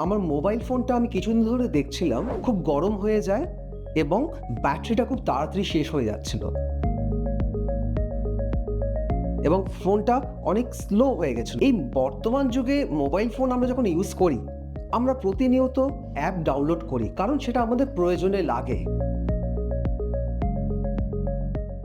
আমার মোবাইল ফোনটা আমি কিছুদিন ধরে দেখছিলাম, খুব গরম হয়ে যায় এবং ব্যাটারিটা খুব তাড়াতাড়ি শেষ হয়ে যাচ্ছিল। এবং ফোনটা অনেক স্লো হয়ে গেছিল। এই বর্তমান যুগে মোবাইল ফোন আমরা যখন ইউজ করি, আমরা প্রতিনিয়ত অ্যাপ ডাউনলোড করি, কারণ সেটা আমাদের প্রয়োজনে লাগে।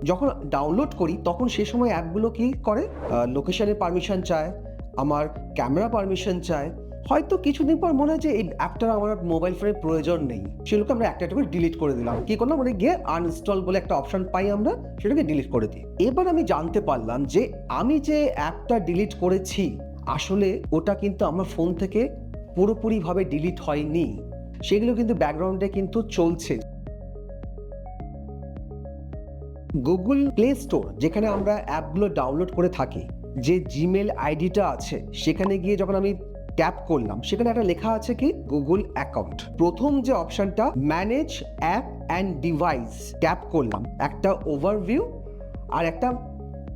যখন ডাউনলোড করি, তখন সে সময় অ্যাপগুলো কি করে? লোকেশনের পারমিশন চায়, আমার ক্যামেরা পারমিশন চায় হয়তো কিছুদিন পর মনে হয় যে এই অ্যাপটার আমার মোবাইল ফোনের প্রয়োজন নেই। সেগুলোকে আমরা একটা একটা করে ডিলিট করে দিলাম। কি করলাম? মানে গিয়ে আনইনস্টল বলে একটা অপশন পাই আমরা, সেটাকে ডিলিট করে দিই। এবার আমি জানতে পারলাম যে আমি যে অ্যাপটা ডিলিট করেছি, আসলে ওটা কিন্তু আমার ফোন থেকে পুরোপুরিভাবে ডিলিট হয়নি। সেগুলো কিন্তু ব্যাকগ্রাউন্ডে কিন্তু চলছে। গুগল প্লে স্টোর যেখানে আমরা অ্যাপগুলো ডাউনলোড করে থাকি, যে জিমেল আইডিটা আছে, সেখানে গিয়ে যখন আমি ট্যাপ করলাম। সেখানে একটা লেখা আছে কি? গুগল অ্যাকাউন্ট প্রথম যে অপশনটা manage app and device tap করলাম। একটা ওভারভিউ আর একটা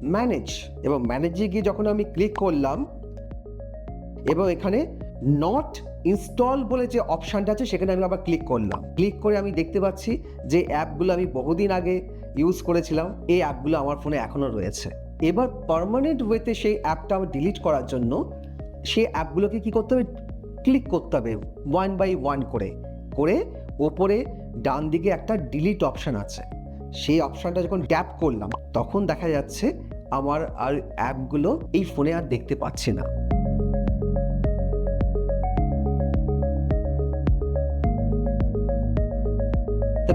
ম্যানেজ এবং ম্যানেজে গিয়ে যখন আমি ক্লিক করলাম, এবং এখানে নট ইনস্টল বলে যে অপশানটা আছে, সেখানে আমি আবার ক্লিক করলাম। ক্লিক করে আমি দেখতে পাচ্ছি যে অ্যাপগুলো আমি বহুদিন আগে ইউজ করেছিলাম। এই অ্যাপগুলো আমার ফোনে এখনও রয়েছে। এবার পার্মানেন্ট ওয়েতে সেই অ্যাপটা ডিলিট করার জন্য সেই অ্যাপগুলোকে কি করতে হবে? ক্লিক করতে হবে, ওয়ান বাই ওয়ান করে। করে ওপরে ডান দিকে একটা ডিলিট অপশান আছে। সেই অপশানটা যখন ট্যাপ করলাম, তখন দেখা যাচ্ছে আমার আর অ্যাপগুলো এই ফোনে আর দেখতে পাচ্ছি না।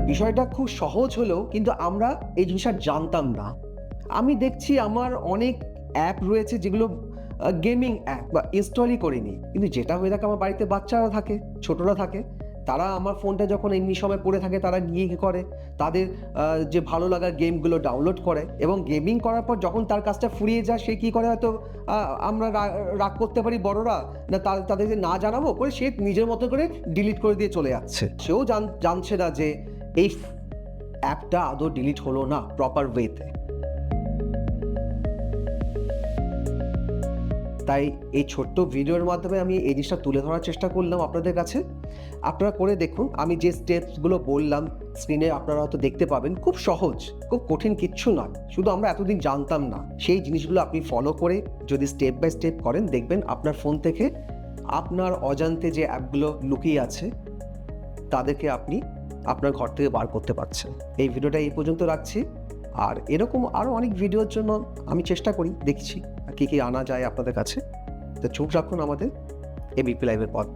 বিষয়টা খুব সহজ হলেও কিন্তু আমরা এই জিনিসটা জানতাম না। আমি দেখছি আমার অনেক অ্যাপ রয়েছে যেগুলো গেমিং অ্যাপ বা ইনস্টলই করিনি। কিন্তু যেটা হয়ে থাকে আমার বাড়িতে বাচ্চারা থাকে ছোটরা থাকে তারা আমার ফোনটা যখন এমনি সময় পড়ে থাকে তারা গিয়ে কী করে? তাদের যে ভালো লাগার গেমগুলো ডাউনলোড করে এবং গেমিং করার পর যখন তার কাজটা ফুরিয়ে যায় সে কী করে হয়তো আমরা রাগ করতে পারি বড়রা না তা- তাদেরকে না জানাব করে সে নিজের মতো করে ডিলিট করে দিয়ে চলে যাচ্ছে। সেও জান- জানছে না যে এই অ্যাপটা আদৌ ডিলিট হলো না প্রপার ওয়েতে তাই এই ছোট্ট ভিডিওর মাধ্যমে আমি এই জিনিসটা তুলে ধরার চেষ্টা করলাম আপনাদের কাছে। আপনারা করে দেখুন, আমি যে স্টেপসগুলো বললাম স্ক্রিনে আপনারা হয়তো দেখতে পাবেন, খুব সহজ, খুব কঠিন কিচ্ছু নয়। শুধু আমরা এতদিন জানতাম না, সেই জিনিসগুলো আপনি ফলো করে যদি স্টেপ বাই স্টেপ করেন, দেখবেন আপনার ফোন থেকে আপনার অজান্তে যে অ্যাপগুলো লুকিয়ে আছে, তাদেরকে আপনি আপনার ঘর থেকে বার করতে পারছেন। এই ভিডিওটা এই পর্যন্ত রাখছি। আর এরকম আরও অনেক ভিডিওর জন্য আমি চেষ্টা করি, দেখছি। কী কী আনা যায় আপনাদের কাছে? তো চোখ রাখুন আমাদের এবিপি লাইভের পথ।